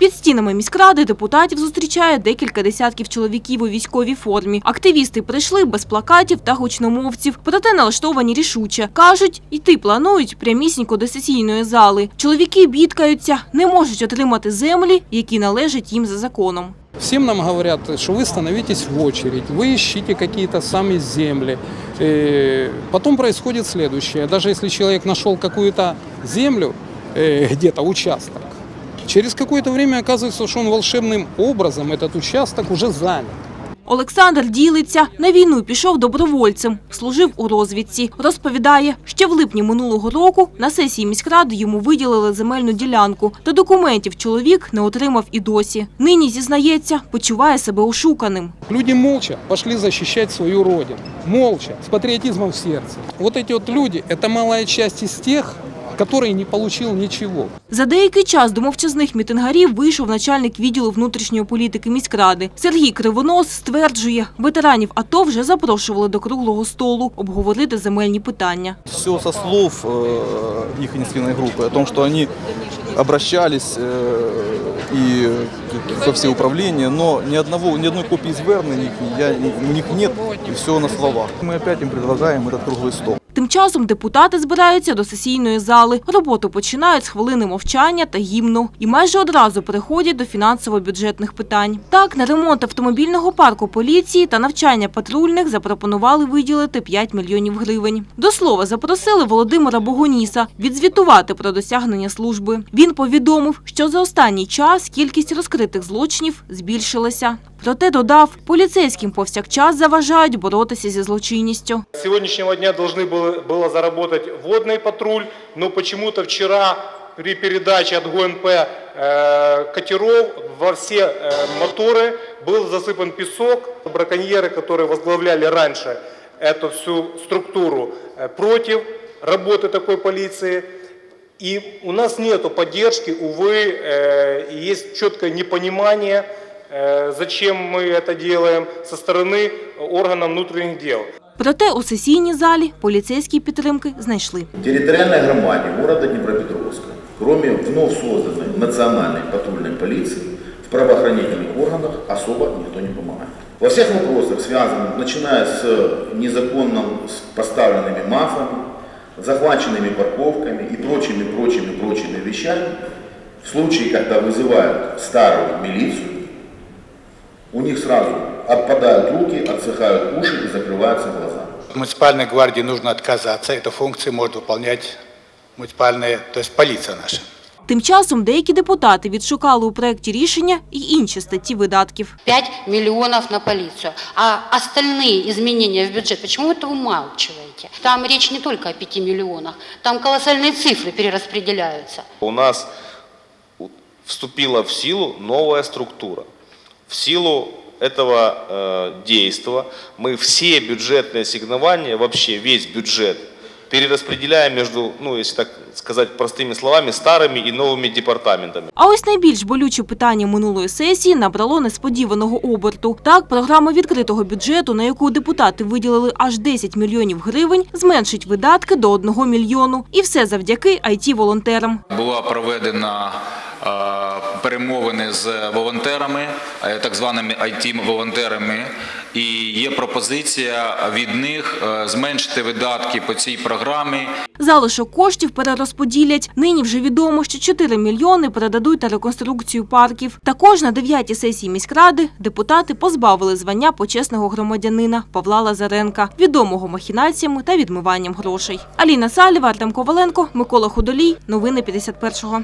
Під стінами міськради депутатів зустрічає декілька десятків чоловіків у військовій формі. Активісти прийшли без плакатів та гучномовців, проте налаштовані рішуче. Кажуть, йти планують прямісінько до сесійної зали. Чоловіки бідкаються, не можуть отримати землі, які належать їм за законом. Всем нам говорят, что вы становитесь в очередь, вы ищите какие-то сами земли. Э, Потом происходит следующее. Даже если человек нашел какую-то землю, э, где-то участок, через какое-то время оказывается, что он волшебным образом этот участок уже занят. Олександр ділиться. На війну пішов добровольцем, служив у розвідці. Розповідає, ще в липні минулого року на сесії міськради йому виділили земельну ділянку. Та документів чоловік не отримав і досі. Нині, зізнається, почуває себе ошуканим. Люди молча пошли защищать свою родину. Молча, с патриотизмом в сердце. Вот эти вот люди, это малая часть из тех, который не получил ничего. За деякий час до мовчазних мітингарів вийшов начальник відділу внутрішньої політики міськради. Сергій Кривонос стверджує, ветеранів АТО вже запрошували до круглого столу обговорити земельні питання. Все со слов э, их инициативной группы о том, что они обращались э, и во все управления, но ни одного, ни одной копии звернений я, у них нет, и все на словах. Мы опять им предлагаем этот круглый стол. Часом депутати збираються до сесійної зали. Роботу починають з хвилини мовчання та гімну. І майже одразу переходять до фінансово-бюджетних питань. Так, на ремонт автомобільного парку поліції та навчання патрульних запропонували виділити 5 мільйонів гривень. До слова, запросили Володимира Богоніса відзвітувати про досягнення служби. Він повідомив, що за останній час кількість розкритих злочинів збільшилася. Проте додав, поліцейським повсякчас заважають боротися зі злочинністю. С сегодняшнего дня должны было, было заработать водный патруль, но почему-то вчера при передаче от ГУНП э, катеров во все э, моторы был засыпан песок. Браконьеры, которые возглавляли раньше эту всю структуру, э, против работы такой полиции. И у нас нет поддержки, увы, э, и есть четкое непонимание, э, зачем мы это делаем со стороны органов внутренних дел. Проте у сесійній залі поліцейські підтримки знайшли. территориальной громаде города Днепропетровска, кроме вновь созданной национальной патрульной полиции, в правоохранительных органах особо никто не помогает. Во всех вопросах, связанных, начиная с незаконно поставленными мафами, захваченными парковками и прочими, прочими, прочими вещами, в случае, когда вызывают старую милицию, у них сразу отпадают руки, отсыхают уши и закрываются глаза. Муниципальной гвардии нужно отказаться. Эту функцию может выполнять муниципальная, то есть полиция наша. Тим часом деякі депутати відшукали у проєкті рішення і інші статті видатків. 5 миллионов на полицию. А остальные изменения в бюджет, почему вы это умалчиваете? Там речь не только о 5 миллионах, там колоссальные цифры перераспределяются. у нас у- вступила в силу новая структура. В силу этого э, действа мы все бюджетные ассигнования, вообще весь бюджет, перераспределяем между, ну, если так сказать простыми словами, старыми и новыми департаментами. А ось найбільш болюче питання минулої сесії набрало несподіваного оберту. Так, програма відкритого бюджету, на яку депутати виділили аж 10 мільйонів гривень, зменшить видатки до 1 мільйону. І все завдяки IT-волонтерам. Була проведена е, перемовини з волонтерами, е, так званими IT-волонтерами, і є пропозиція від них е, зменшити видатки по цій програмі Залишок коштів перерозподілять. Нині вже відомо, що 4 мільйони передадуть на реконструкцію парків. Також на 9-й сесії міськради депутати позбавили звання почесного громадянина Павла Лазаренка, відомого махінаціями та відмиванням грошей. Аліна Салєва, Артем Коваленко, Микола Худолій. Новини 51-го.